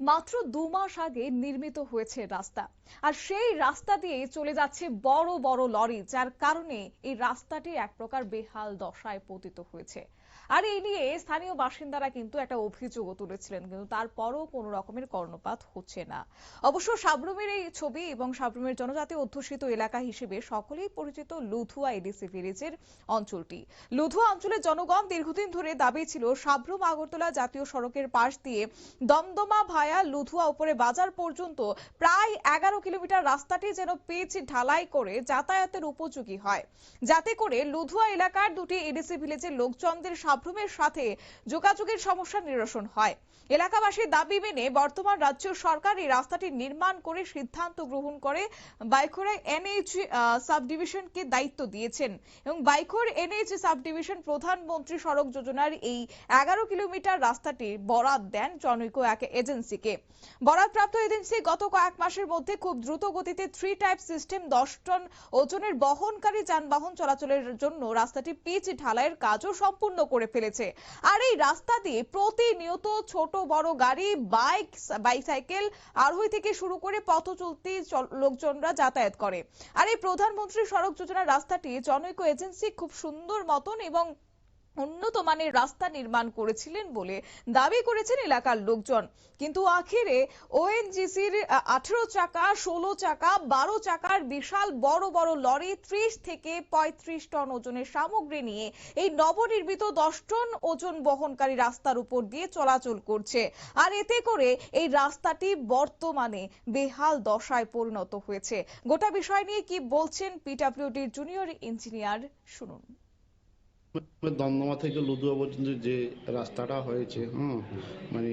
মাত্র দু মাস আগে নির্মিত হয়েছে রাস্তা। আর সেই রাস্তা দিয়ে চলে যাচ্ছে বড় বড় লরি, যার কারণে এই রাস্তাটি এক প্রকার বেহাল দশায় পতিত হয়েছে। আর এই নিয়ে স্থানীয় বাসিন্দারা কিন্তু একটা অভিযোগও তুলেছিলেন, কিন্তু তারপরও কোনো রকমের কর্ণপাত হচ্ছে না। অবশ্য সাবরুমের এই ছবি এবং সাবরুমের জনজাতি অধ্যুষিত এলাকা হিসেবে সকলেই পরিচিত লুধুয়া এডিসি ভিলেজের অঞ্চলটি। লুধুয়া অঞ্চলের জনগণ দীর্ঘদিন ধরে দাবি ছিল, সাবরুম আগরতলা জাতীয় সড়কের পাশ দিয়ে দমদমা ভায়া লুধুয়া উপরে বাজার পর্যন্ত প্রায় এগারো কিলোমিটার রাস্তাটি যেন পিচ ঢালাই করে যাতায়াতের উপযোগী হয়। যাতে করে লুধুয়া এলাকার দুটি এডিসি ভিলেজের লোকজনদের সাবরুমের সাথে যোগাযোগের সমস্যা নিরসন হয়। এলাকাবাসীর দাবি মেনে বর্তমান রাজ্য সরকার এই রাস্তাটি নির্মাণ করে সিদ্ধান্ত গ্রহণ করে বাইখোরা এনএইচ সাব ডিভিশনকে দায়িত্ব দিয়েছেন এবং বাইখোর এনএইচ সাব ডিভিশন প্রধানমন্ত্রী সড়ক যোজনার এই এগারো কিলোমিটার রাস্তাটি বরাদ দেন জনৈক এক এজেন্সিকে। বরাদপ্রাপ্ত এজেন্সি গত কয়েক মাসের মধ্যে খুব দ্রুত গতিতে থ্রি টাইপ সিস্টেম দশ টন ওজনের বহনকারী যানবাহন চলাচলের জন্য রাস্তাটি পিচ ঢালাইয়ের কাজও সম্পূর্ণ করে ফেলেছে। আর এই রাস্তা দিয়ে প্রতিনিয়ত ছোট, বড় গাড়ি, বাইক, বাইসাইকেল, আরোহী থেকে শুরু করে পথ চলতি চল- লোকজনরা যাতায়াত করে। আর এই প্রধানমন্ত্রী সড়ক যোজনা রাস্তাটি জনৈক এজেন্সি খুব সুন্দর মতন এবং উন্নত মানের রাস্তা নির্মাণ করেছিলেন বলে দাবি করেছেন এলাকার লোকজন। কিন্তু আখেরে ওএনজিসির আঠেরো চাকা, ষোলো চাকা, বারো চাকার বিশাল বড় বড় লরি ত্রিশ থেকে পঁয়ত্রিশ টন ওজনের সামগ্রী নিয়ে এই নবনির্মিত দশ টন ওজন বহনকারী রাস্তার উপর দিয়ে চলাচল করছে। আর এতে করে এই রাস্তাটি বর্তমানে বেহাল দশায় পরিণত হয়েছে। গোটা বিষয় নিয়ে কি বলছেন পিডাব্লিউডির জুনিয়র ইঞ্জিনিয়ার শুনুন। দমদমা থেকে লুধুয়া পর্যন্ত যে রাস্তাটা হয়েছে, হুম মানে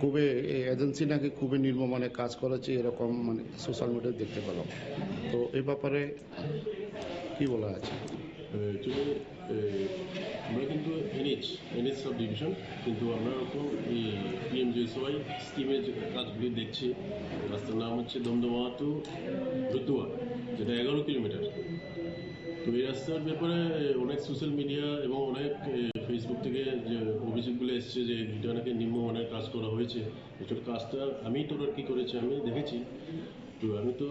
খুবই এজেন্সি নাকি খুবই নির্মমানে কাজ করেছে, এরকম মানে সোশ্যাল মিডিয়ায় দেখতে পেলাম। তো এই ব্যাপারে কি বলা আছে? আমরা কিন্তু এনএইচ এনএইচ সাব ডিভিশন কিন্তু আমরা ওরকম এই পিএমজিএসওয়াই স্কিমের যে কাজগুলি দেখছি, রাস্তার নাম হচ্ছে দমদমা টু রুতুয়া যেটা এগারো কিলোমিটার। তো এই রাস্তার ব্যাপারে অনেক সোশ্যাল মিডিয়া এবং অনেক ফেসবুক থেকে যে অভিযোগগুলো এসছে যে এটা নাকি নিম্নমানের কাজ করা হয়েছে এটার কাজটা আমি কি করেছি আমি দেখেছি। তো আমি তো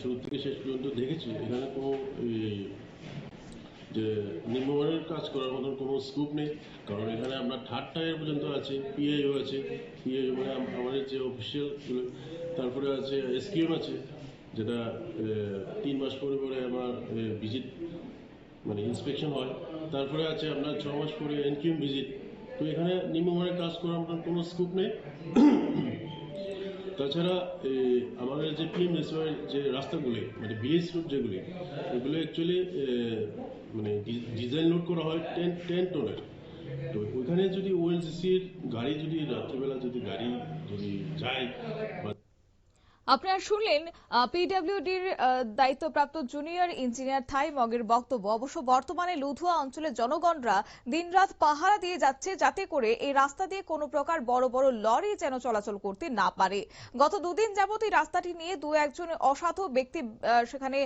শুরু থেকে শেষ পর্যন্ত দেখেছি। এখানে কোনো যে নিম্নমানের কাজ করার মতন কোনো স্কোপ নেই। কারণ এখানে আপনার থার্ড টায়ার পর্যন্ত আছে পিআইও আছে। পিআইও মানে আমাদের যে অফিসিয়াল তারপরে আছে এসকিউএম আছে। যেটা তিন মাস পরে পরে আমার ভিজিট মানে ইন্সপেকশন হয়। তারপরে আছে আপনার ছ মাস পরে এনকিউএম ভিজিট তো এখানে নিম্নমানের কাজ করার মতন কোনো স্কোপ নেই। তাছাড়া আমাদের যে পিএম যে রাস্তাগুলি মানে ভিলেজ রুট যেগুলি, এগুলো অ্যাকচুয়ালি মানে ডিজাইন লোড করা হয় টেন টেন টনের তো ওইখানে যদি ওএনজিসির গাড়ি যদি রাত্রিবেলা যদি গাড়ি যদি যায় আপনারা শুনলেন পিডব্লিউডির দায়িত্বপ্রাপ্ত জুনিয়র ইঞ্জিনিয়ার থাই মগের বক্তব্য। অবশ্য বর্তমানে লুধুয়া অঞ্চলের জনগণরা দিনরাত পাহারা দিয়ে যাচ্ছে যাতে করে এই রাস্তা দিয়ে কোনো প্রকার বড় বড় লরি যেন চলাচল করতে না পারে। গত দুদিন যাবত এই রাস্তাটি নিয়ে দু একজন অসাধু ব্যক্তি সেখানে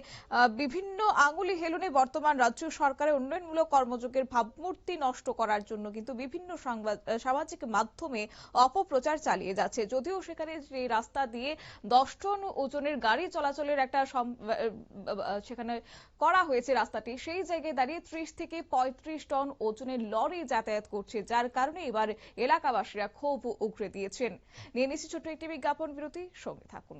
বিভিন্ন আঙুলি হেলনে বর্তমান রাজ্য সরকারের উন্নয়নমূলক কর্মযোগের ভাবমূর্তি নষ্ট করার জন্য কিন্তু বিভিন্ন সামাজিক মাধ্যমে অপপ্রচার চালিয়ে যাচ্ছে। যদিও সেখানে রাস্তা দিয়ে দশ টন ওজনের গাড়ি চলাচলের একটা সেখানে করা হয়েছে রাস্তাটি। সেই জায়গায় দাঁড়িয়ে ত্রিশ থেকে পঁয়ত্রিশ টন ওজনের লরি যাতায়াত করছে, যার কারণে এবার এলাকাবাসীরা ক্ষোভ উগরে দিয়েছেন। নিয়ে নিচ্ছি ছোট্ট একটি বিজ্ঞাপন বিরতি, সঙ্গে থাকুন।